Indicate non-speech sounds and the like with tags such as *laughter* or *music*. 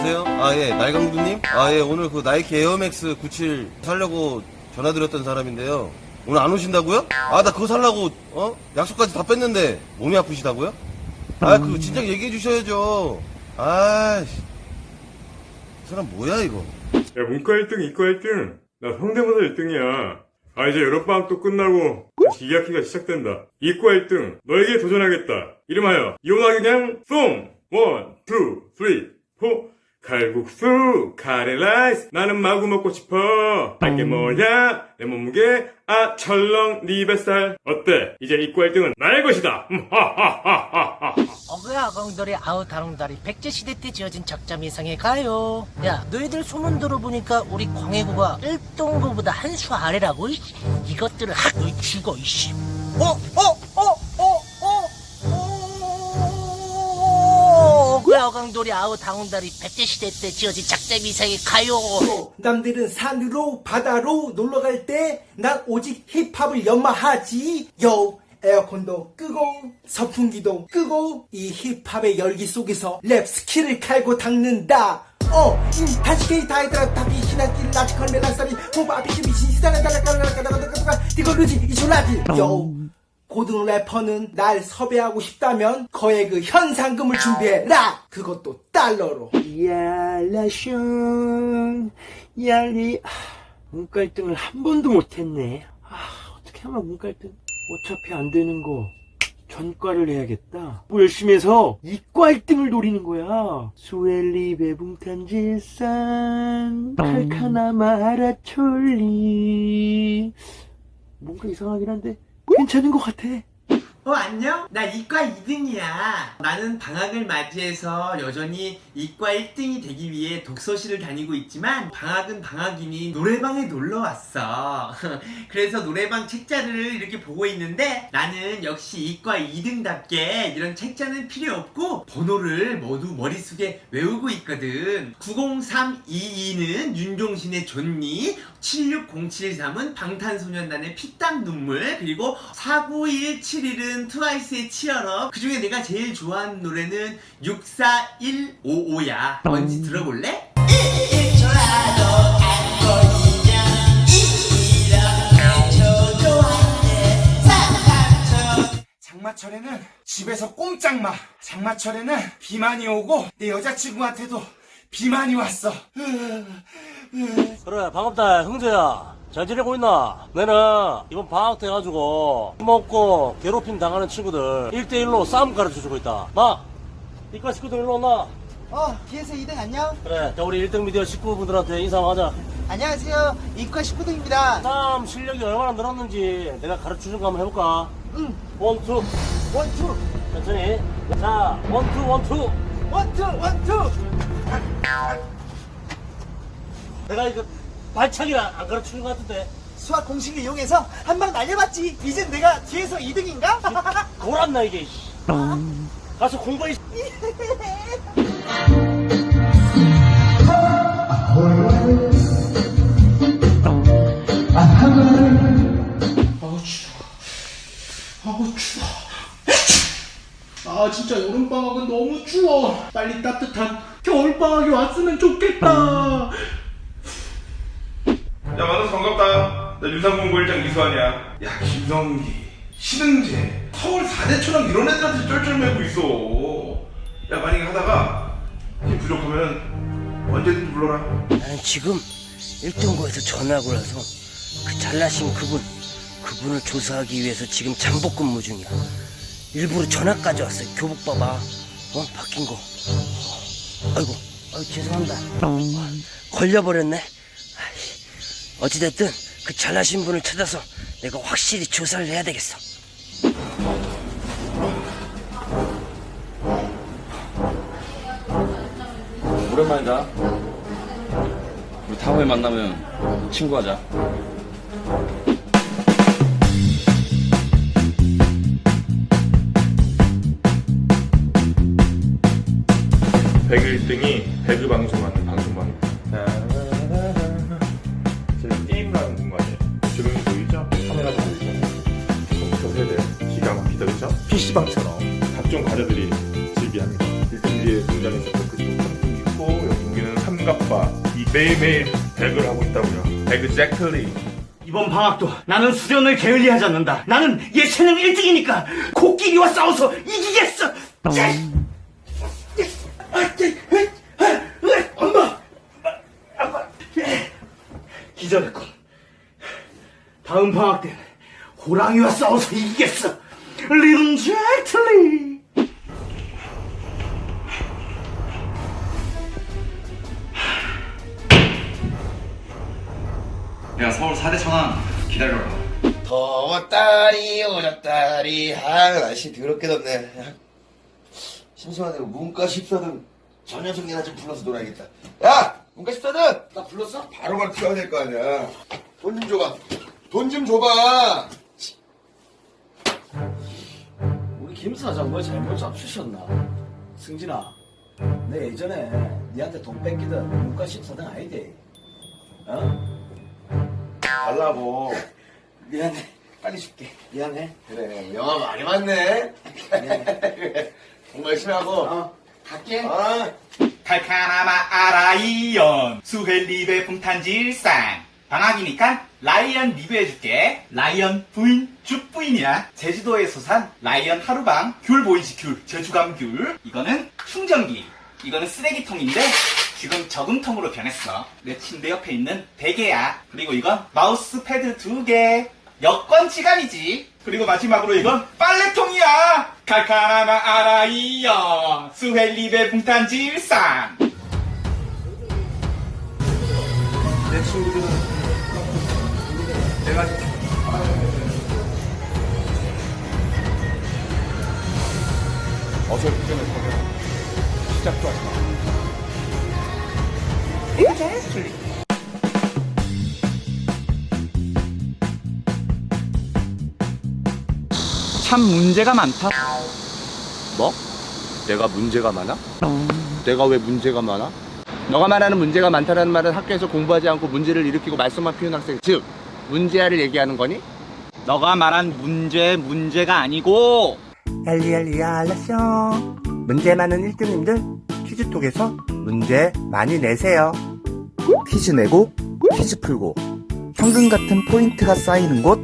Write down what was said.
여보세요? 아, 예, 날강두님? 아, 예, 오늘 그 나이키 에어맥스 97 살려고 전화드렸던 사람인데요. 오늘 안 오신다고요? 아, 나 그거 살라고, 어? 약속까지 다 뺐는데, 몸이 아프시다고요? 아, 그거 진작 얘기해 주셔야죠. 아이씨. 이 사람 뭐야, 이거? 야, 문과 1등, 이과 1등. 나 성대모사 1등이야. 아, 이제 여름방학 도 끝나고 다시 2학기가 시작된다. 이과 1등, 너에게 도전하겠다. 이름하여, 이혼하기냥 송! 원, 투, 쓰리, 포. 칼국수, 카레라이스, 나는 마구 먹고 싶어. 알게 뭐야? 내 몸무게, 아, 철렁, 네 뱃살. 어때? 이제 이과 1등은 나의 것이다. 음, 하하하하하. 어그야 어강돌이 아우 다롱다리 백제시대 때 지어진 작자 미상에 가요 야 너희들 소문 들어보니까 우리 광해구가 1동구보다 한 수 아래라고 이, 이것들을 학 너희 죽어 이씨? 어? 어? 돌이 아우 다롱다리 백제 시대 때 지어진 미상에 가요 남들은 산으로 바다로 놀러 갈 때 난 오직 힙합을 연마하지 요 에어컨도 끄고 선풍기도 끄고 이 힙합의 열기 속에서 랩 스킬을 칼고 닦는다 어, 이 다시케이 다이드라 다비 신한길 라지컨 멜라사리 호바 비키 미신 시사나 달라까라까라까라까라까 디걸루지 이졸라지 요 고등 래퍼는 날 섭외하고 싶다면 거의 그 현상금을 준비해라. 그것도 달러로. 야라숑 야리 아, 문과 1등을 한 번도 못했네. 아 어떻게 하면 문과 1등 어차피 안 되는 거 전과를 해야겠다. 뭐 열심히 해서 이과 1등을 노리는 거야. 수엘리 배붕탄질산 칼카나 마라 촐리. 뭔가 이상하긴 한데 괜찮은 것 같아 어, 안녕? 나 이과 2등이야. 나는 방학을 맞이해서 여전히 이과 1등이 되기 위해 독서실을 다니고 있지만 방학은 방학이니 노래방에 놀러 왔어. *laughs* 그래서 노래방 책자를 이렇게 보고 있는데 나는 역시 이과 2등답게 이런 책자는 필요 없고 번호를 모두 머릿속에 외우고 있거든. 90322는 윤종신의 존니, 76073은 방탄소년단의 피땀 눈물, 그리고 49171은 트와이스의 치얼업. 그 중에 내가 제일 좋아하는 노래는 64155야. 뭔지 들어볼래? 장마철에는 집에서 꼼짝마. 장마철에는 비만이 오고 내 여자친구한테도 비만이 왔어. 그래 반갑다 형제야 잘 지내고 있나? 내는 이번 방학 때 가지고 힘없고 괴롭힘 당하는 친구들 1대1로 싸움 가르쳐주고 있다 마! 이과 식구들 일로 온나? 어, 뒤에서 2등 안녕? 그래 자 우리 1등 미디어 식구분들한테 인사하자 안녕하세요. 이과 19등입니다. 참 실력이 얼마나 늘었는지 내가 가르쳐준 거 한번 해볼까? 응. 원투 원투, 천천히 자 원투 원투 원투, 원투. 내가 이거 발차기를 안 가르쳐준 것 같은데 수학 공식을 이용해서 한 방 날려봤지. 이젠 내가 뒤에서 2등인가? 돌았나 이게 씨. 가서 공부해 아우 추워. 아 진짜 여름 방학은 너무 추워. 빨리 따뜻한 겨울 방학이 왔으면 좋겠다. 나 윤상공고 1장 이수환이야 야 김성기. 신흥재. 서울 4대처럼 이런 애들한테 쩔쩔매고 있어. 야 만약에 하다가 힘 부족하면 언제든 불러라. 나는 지금 1등고에서 전화 걸어서 그 잘나신 그분 그분을 조사하기 위해서 지금 잠복 근무 중이야. 일부러 전화까지 왔어요 교복 봐봐 어 바뀐 거. 아이고 아이고 죄송합니다. 걸려버렸네. 아이씨. 어찌됐든 그 잘나신 분을 찾아서 내가 확실히 조사를 해야 되겠어 오랜만이다. 우리 다음에 만나면 친구하자. 배그 1등이 각종 과자들이 즐비합니다. 1등 위에 공장에서 그 한풍 있고 여기 아빠 이 매일매일 배그를 하고 있다고요. 배그 잭클리. 이번 방학도 나는 수련을 게을리하지 않는다. 나는 예체능 1등이니까 코끼리와 싸워서 이기겠어. 엄마, 아빠, 에, 기절했군. 다음 방학 때는 호랑이와 싸워서 이기겠어. 리듬 잭틀리. 4대 천왕 기다려라. 더웠다리 오졌다리 아 날씨 더럽게 덥네. 야, 심심하네 문과 14등 저 녀석이나 좀 불러서 놀아야겠다. 야 문과 14등! 나 불렀어? 바로 바로 튀어야 될 거 아니야. 돈 좀 줘봐. 돈 좀 줘봐. 우리 김 사장 뭐 잘못 잡수셨나? 승진아 내 예전에 니한테 돈 뺏기던 문과 14등 아니지 어? 달라고. 미안해. 빨리 줄게. 미안해. 그래 영화 많이 봤네. 공부 열심히 하고. 어 갈게. 아. 칼카나마 아라이언 수헬 리베 풍탄질상. 방학이니까 라이언 리뷰해줄게. 라이언 부인 죽부인이야. 제주도에서 산 라이언 하루방 귤 보이지 귤 제주감 귤. 이거는 충전기. 이거는 쓰레기통인데 지금 저금통으로 변했어. 내 침대 옆에 있는 베개야. 그리고 이건 마우스 패드 두 개. 여권 지갑이지. 그리고 마지막으로 이건 빨래통이야. 칼카나마 아라이언 수헬리베 풍탄질상. 내 친구들은 내가 어설프게는 시작도 하지 마. 참 문제가 많다 뭐? 내가 문제가 많아? 내가 왜 문제가 많아? 너가 말하는 문제가 많다는 말은 학교에서 공부하지 않고 문제를 일으키고 말썽만 피우는 학생, 즉 문제아를 얘기하는 거니? 너가 말한 문제 문제가 아니고 엘리엘리 알라쇼 문제 많은 1등님들 퀴즈톡에서 문제 많이 내세요. 퀴즈 내고 퀴즈 풀고. 현금 같은 포인트가 쌓이는 곳